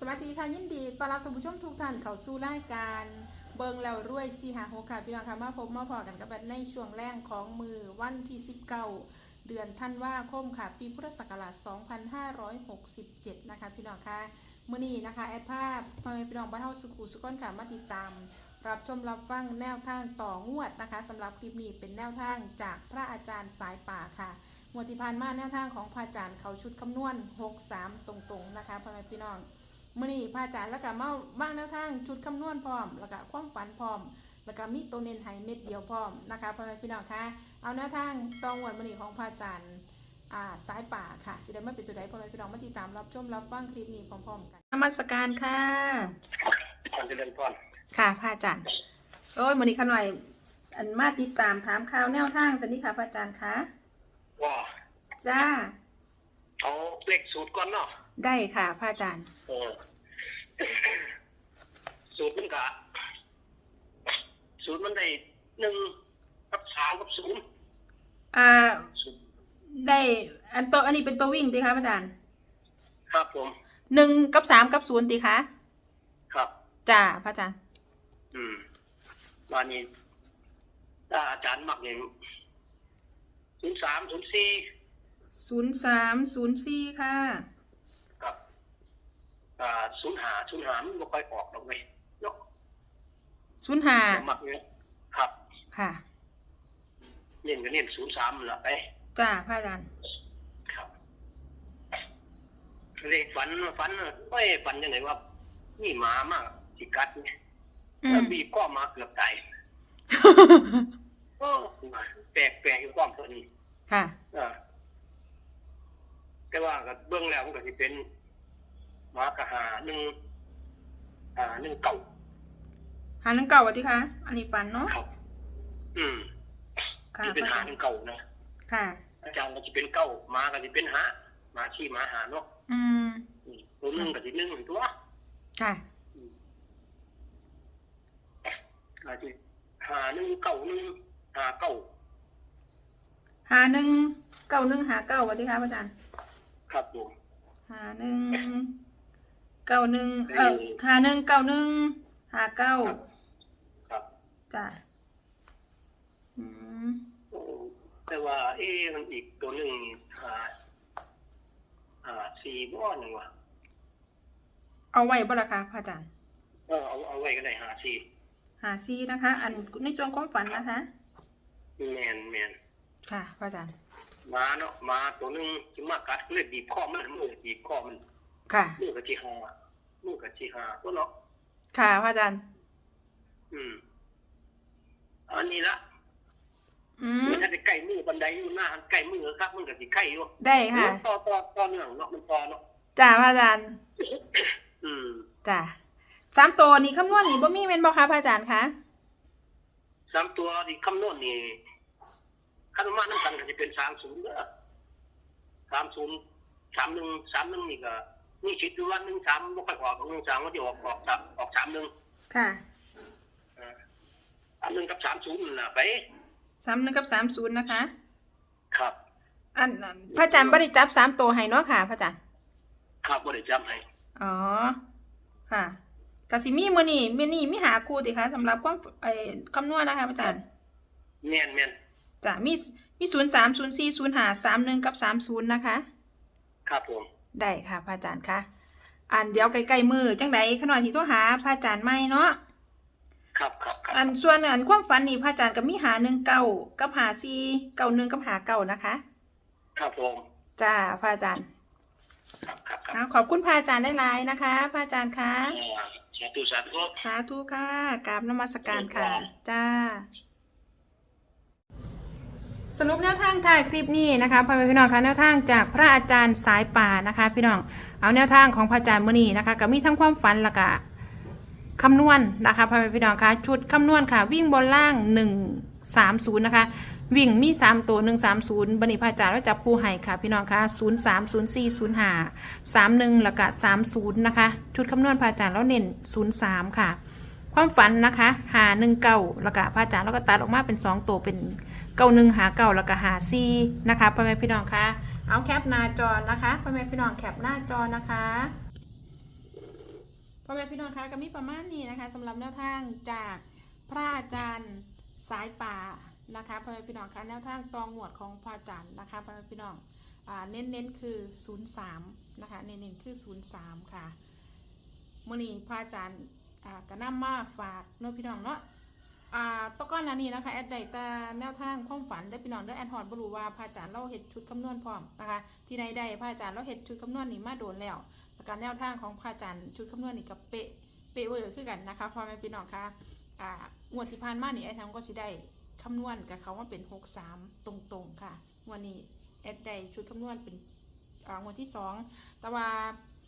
สวัสดีค่ะยินดีต้อนรับท่านผู้ชมทุกท่านเข้าสู่รายการเบิงแล้วรวยสีหาหกค่ะพี่น้องค่ะมาพบมาพอกันกับในช่วงแรกของมือวันที่ 19 เดือนธันวาคมค่ะ ปีพุทธศักราช 2567 นะคะพี่น้องค่ะมื้อนี้นะคะแอดภาพพ่อแม่พี่น้องบ้านเฮาสุขุสุขนค่ะมาติดตาม รับชมรับฟังแนวทางต่องวดนะคะสำหรับคลิปนี้เป็นแนวทางจากพระอาจารย์สายป่าค่ะงวดที่ผ่านมาแนวทางของพระอาจารย์เขาชุดคำนวณ 63 ตรงๆนะคะพ่อแม่พี่น้อง มื่อนี้พระอาจารย์แล้วก็มาว่างแนวทางชุดคำนวณพร้อม แล้วก็ความฝันพร้อม แล้วก็มีตัวเน้นให้เม็ดเดียวพร้อมนะคะพ่อแม่พี่น้องคะเอาแนวทางตองวันมื่อนี้ของพระอาจารย์อ่าสายป่าค่ะสิได้มาเป็นตัวใดพ่อแม่พี่น้องมาติดตามรับชมรับฟังคลิปนี้พร้อมๆกันนมัสการค่ะก่อนจะเริ่มต้นค่ะพระอาจารย์โอ้ยมื่อนี้ขน่อยอันมาติดตามถามข่าวแนวทางสันนิค่ะพระอาจารย์คะว่าจ้าเอาเลขสูตรก่อนเนาะ ได้ค่ะพระอาจารย์ เออสูตรมันกะสูตรมันได้หนึ่งกับสามกับศูนย์อ่า สูตรได้อันตัวอันนี้เป็นตัววิ่งตีคะพระอาจารย์ครับผม หนึ่งกับสามกับศูนย์ตีคะครับ จ้าพระอาจารย์ อืมวันนี้ถ้าอาจารย์มักเนี่ยศูนย์สามศูนย์สี่ศูนย์สามศูนย์สี่ค่ะกับอ่า ศูนย์หาศูนย์หามันไม่ค่อยออกหรอกเว้ยเนาะศูนย์ห้าผมมักเนี่ยครับ ค่ะเน้นก็เน้นศูนย์สามละไปจ้าพระอาจารย์ครับเลขฝันฝันเอ้ยฝันยังไงว่านี่หมามากสิกัดเนี่ยอืแล้วมบีบก็มาเกือบตายโอ้แปลกแปลกอยู่ความเพิ่นค่ะเออแต่ว่าก็เบื้องแล้วมันก็สิเป็นห มากระหาหนึ่งอ่าหนึ่งเก่าหาหนังเก่าวะที่คะอันนี้ฟันเนาะครับ อืมค่ะที่เป็นพระหาอาจารหนึ่ย์งเก่านะค่ะ อาจารย์ก็จะเป็นเก้าหมาก็จะเป็นหาหมาชี้หมาหาเนาะอืมอืมตัวหนึ่งก็จะหนึ่งตัวค่ะอาจจะหาหนึ่งเก่าหนึ่งหาเก่าหาหนึ่งเก้าหนึ่งหาเก้าวะที่คะพระอาจารย์ครับผมหาหนึ่ง เก้าหนึ่งเออหาหนึ่งเก้าหนึ่งหาเก้าครับจ้าอืมโอ้แต่ว่า เอ๊ะมันอีกตัวหนึ่งหาหาสี่บ้อนหนึ่งวะเอาไว้บ่ละคะพระอาจารย์เออเอาเอาไว้ก็ได้หาสี่หาซีนะคะ อันในช่วงความฝันนะคะแมนแมนค่ะพระอาจารย์หมาเนาะหมาตัวหนึ่งที่มากัดก็เลยบีบคอมันมือบีบคอมัน ค่ะมือกับจีหามือกับจีหาตัวเนาะค่ะพระอาจารย์ อืมอันนี้ละอืมมันถ้าจะใกล้มือบันไดอยู่หน้าใกล้มือครับมันกับจีไข่อยู่ได้ค่ะต่อต่อต่อเนื่องเนาะมันต่อเนาะจ้าพระอาจารย์ อืมจ้าสามตัวนี้คำนวณนี่บ่มีเมนบ่คะพระอาจารย์คะสามตัวที่คำนวณนี่คันมาน้ำกันก็จะเป็นสามศูนย์เด้อสามศูนย์สามหนึ่งสามหนึ่งนี่ก็ นี่คิดดูว่าหนึ่งสามบ่ค่อยออกหนึ่งสามก็จะออกออกสามออกสามหนึ่งค่ะอ่าสามหนึ่งกับสามศูนย์นั่นล่ะไปสามหนึ่งกับสามศูนย์นะคะ ครับ อันอันพระอาจารย์บ่ได้จับสามตัวให้เนาะค่ะ พระอาจารย์ครับบ่ได้จำให้อ๋อค่ะกสิมีมื้อนี้มื้อนี้มีหาครูติคะสำหรับความไอ้คำนวณนะคะ พระอาจารย์แม่นแม่นจ้ะมีมีศูนย์สามศูนย์สี่ศูนย์ห้าสามหนึ่งกับสามศูนย์นะคะ ครับผม ได้ค่ะพระอาจารย์คะอันเดี๋ยวใกล้ๆมือจังใดขน่อยสิโทรหาพระอาจารย์ใหม่เนาะครับครับครับอันส่วนอันความฝันนี่พระอาจารย์ก็มีหาหนึ่งเก้ากับหาสี่เก้าหนึ่งกับหาเก้านะคะ ครับผมจ้าพระอาจารย์ครับครับครับค่ะขอบคุณพระอาจารย์ได้หลายๆนะคะพระอาจารย์คะอ่าสาธุสาธุสาธุค่ะกราบนมัสการค่ะ จ้า สรุปแนวทางถ่ายคลิปนี้นะคะพ่อแม่พี่น้องคะแนวทางจากพระอาจารย์สายป่านะคะ พี่น้องเอาแนวทางของพระอาจารย์มือนีนะคะก็มีทั้งความฝันและก็คำนวณนะคะพ่อแม่พี่น้องคะชุดคำนวณค่ะ วิ่งบนล่าง 130 นะคะ วิ่งมี 3 ตัว 130 บันิพระอาจารย์แล้วจับคู่ให้ค่ะ พี่น้องคะ03 04 05 31แล้วก็30 นะคะ ชุดคำนวณพระอาจารย์แล้วเน้น03 ค่ะ ความฝันนะคะหาหนึ่งเก้าแล้วก็พระอาจารย์แล้วก็ตัดออกมาเป็นสองตัวเป็น เก้าหนึ่งหาเก้าแล้วก็หาซีนะคะพ่อแม่พี่น้องคะเอาแคปหน้าจอนะคะพ่อแม่พี่น้องแคปหน้าจอนะคะพ่อแม่พี่น้องคะก็มีประมาณนี้นะคะสำหรับแนวทางจากพระอาจารย์สายป่านะคะพ่อแม่พี่น้องคะแนวทางตองหวดของพระอาจารย์นะคะพ่อแม่พี่น้องเน้นๆคือ 03 นะคะ เน้นๆคือ 03 ค่ะมื่อนี้พระอาจารย์ก็นำมาฝากน้องพี่น้องเนาะ อ่าตะก้อนนานี้นะคะแอดไดต่แนวทางความฝันได้อพี่น้องได้แอดฮอดบรูวาพระอาจารย์เราเห็ดชุดคำนวณพร้อมนะคะ ที่ใดๆพระอาจารย์เราเห็ดชุดคำนวณนี่มาโดนแล้วประการแนวทางของพระอาจารย์ชุดคำนวณนี่กับเปะเปะเวอร์คือกันนะคะพ่อแม่พี่น้องคะอ่างวดที่ผ่านมานี่ไอ้ทำก็สิได้คำนวณกับเขาว่าเป็น6 3ตรงๆค่ะวันนี้แอดไดชุดคำนวณเป็นอ่างวดที่2แต่ว่า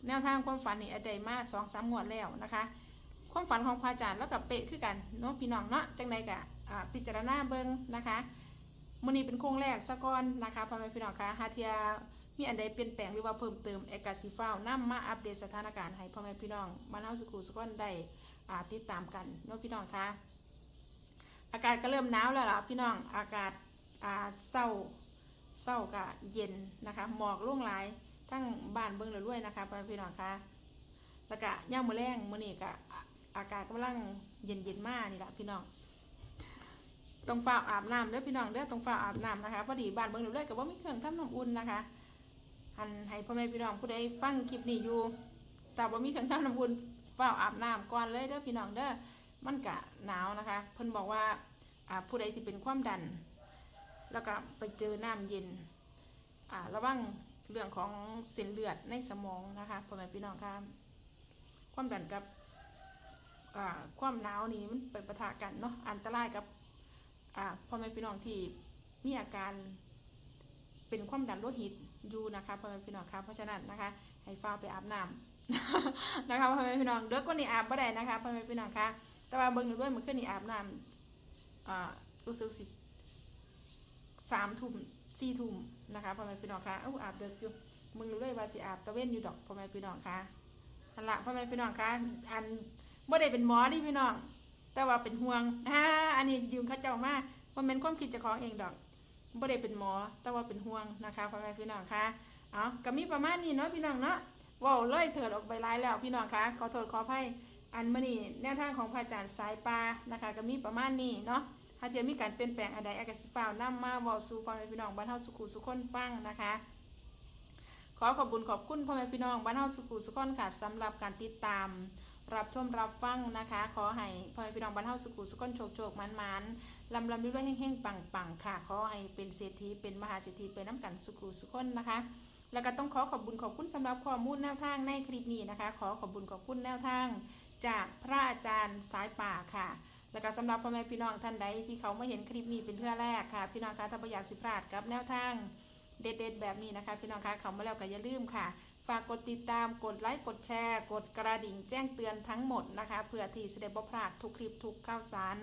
แนวทางความฝันนี่แอดไดมาสองสามงวดแล้วนะคะ ความฝันของพระอาจารย์แล้วกับเป๊ะคือกันเนาะพี่น้องเนาะจังใดกะพิจารณาเบิ่งนะคะมื้อนี้เป็นโค้งแรกสะก่อนนะคะพ่อแม่พี่น้องคะหาเทียมีอันใดเปลี่ยนแปลงหรือว่าเพิ่มเติมเอกาสีฟ้าวนำมาอัปเดตสถานการณ์ให้พ่อแม่พี่น้องมานเฮาสุขุสุขอนได้ติดตามกันเนาะพี่น้องคะอากาศก็เริ่มหนาวแล้วล่ะพี่น้องอากาศาเศร้าเศร้ากับเย็นนะคะหมอกลุ่งหลายทั้งบ้านเบิ่งเลยด้วยนะคะพ่อแม่พี่น้องคะแล้วก็ย่ามมื้อแรงมื้อนี้ก็ อากาศกำลังเย็นเย็นมากนี่แหละพี่น้องต้องฝ้าอาบน้ำเด้อพี่น้องเด้อต้องฝ้าอาบน้ำนะคะพอดีบ้านเบิ่งเลยด้วยก็บ่มีเครื่องทำน้ำอุ่นนะคะหันให้พ่อแม่พี่น้องผู้ใดฟังคลิปนี้อยู่แต่ว่ามีเครื่องทำน้ำอุ่นเปล่าอาบน้ำก่อนเลยเด้อพี่น้องเด้อมันกะหนาวนะคะเพิ่นบอกว่าผู้ใดที่เป็นความดัน แล้วก็ไปเจอน้ำเย็นระวังเรื่องของเส้นเลือดในสมองนะคะพ่อแม่พี่น้องค่ะความดันกับ ความหนาวนี่มันไปปะทะกันเนาะอันตรายกับพ่อแม่พี่น้องที่มีอาการเป็นความดันโลหิตอยู่นะคะพ่อแม่พี่น้องคะเพราะฉะนั้นนะคะ ให้ฟ้าไปอาบน้ำนะคะพ่อแม่พี่น้องเด็กกว่านี้อาบบ่ได้นะคะพ่อแม่พี่น้องคะแต่ว่าเบิ่งด้วยมันขึ้นนี่อาบน้ำอ่ารู้สึกสิสามทุ่มสี่ทุ่มนะคะพ่อแม่พี่น้องคะเอ้าอาบเด็กอยู่มึงด้วยว่าสิอาบตะเว้นอยู่ดอกพ่อแม่พี่น้องคะนั่นละพ่อแม่พี่น้องคะอัน บ่ได้เป็นหมอนี่พี่น้อง แต่ว่าเป็นห่วงอ่าอันนี้ยืมเขาเจ้ามาว่าเป็นความคิดเจ้าของเองดอกบ่ได้เป็นหมอ แต่ว่าเป็นห่วงนะคะพ่อแม่พี่น้องคะเอาก็มีประมาณนี้เนาะพี่น้องเนาะว้าเลยเถิดออกไปหลายแล้วพี่น้องคะขอโทษขออภัยอันมื้อนี้แนวทางของพระอาจารย์สายปลานะคะ ก็มีประมาณนี้เนาะถ้าเทียมีการเปลี่ยนแปลงอะไรอากาศฟ้าวนำมาว้าสู่พ่อแม่พี่น้องบ้านเฮาสุขุสุขคนฟังนะคะขอขอบคุณขอบคุณพ่อแม่พี่น้องบ้านเฮาสุขุสุขคนค่ะสำหรับการติดตาม รับชมรับฟังนะคะ ขอให้พ่อแม่พี่น้องบ้านเฮาสุขุสุขคนโชคโชคมันมันลำลำด้วยเฮงๆปังๆค่ะ ขอให้เป็นเศรษฐีเป็นมหาเศรษฐีเป็นน้ำกันสุขุสุขคนนะคะ แล้วก็ต้องขอขอบคุญขอบคุณสำหรับข้อมูลแนวทางในคลิปนี้นะคะ ขอขอบคุญขอบคุณแนวทาง จากพระอาจารย์สายป่าค่ะ แล้วก็สำหรับพ่อแม่พี่น้องท่านใดที่เขามาเห็นคลิปนี้เป็นเพื่อแรกค่ะ พี่น้องคะถ้าไม่อยากสิพลาดกับแนวทางเด็ดๆแบบนี้นะคะ พี่น้องคะเขามาแล้วก็อย่าลืมค่ะ ฝากกดติดตามกดไลค์กดแชร์ กดกระดิ่งแจ้งเตือนทั้งหมดนะคะเพื่อที่จะได้บ่พลาดทุกคลิปทุกข่าวสาร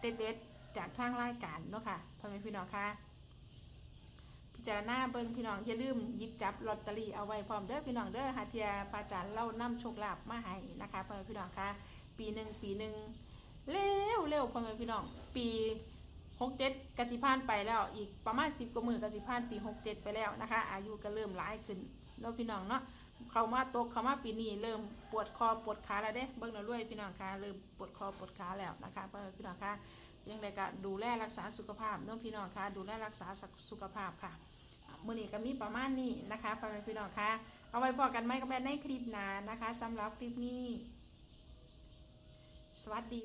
เด็ดๆจากทางรายการเนาะค่ะพ่อแม่พี่น้องคะพิจารณาเบิ่งพี่น้องอย่าลืมยิบจับลอตเตอรี่เอาไว้พร้อมเด้อพี่น้องเด้อหาเทียพระอาจารย์เล่านํโชคลาภมาให้นะคะพ่อแม่พี่น้องคะปีหนึ่งปีหนึ่งเร็วเร็วพ่อแม่พี่น้อง ปีหกเจ็ดกสิพานไปแล้วอีกประมาณสิบกว่ามือกสิพานปีหกเจ็ดไปแล้วนะคะ อายุก็เริ่มหลายขึ้น เนาะพี่น้องเนาะเขามาตกเขามาปีนี้เริ่มปวดคอปวดขาแล้วเด้เบิ่งแล้วรวยพี่น้องคะเริ่มปวดคอปวดขาแล้วนะคะพี่น้องคะยังไงก็ดูแลรักษาสุขภาพเน้องพี่น้องคะดูแลรักษาสุขภาพค่ะมือนี้ก็มีประมาณนี้นะคะพ่อแม่พี่น้องคะเอาไว้พอกันไหมกับแม่ในคลิปหน้านะคะสำหรับคลิปนี้ สวัสดี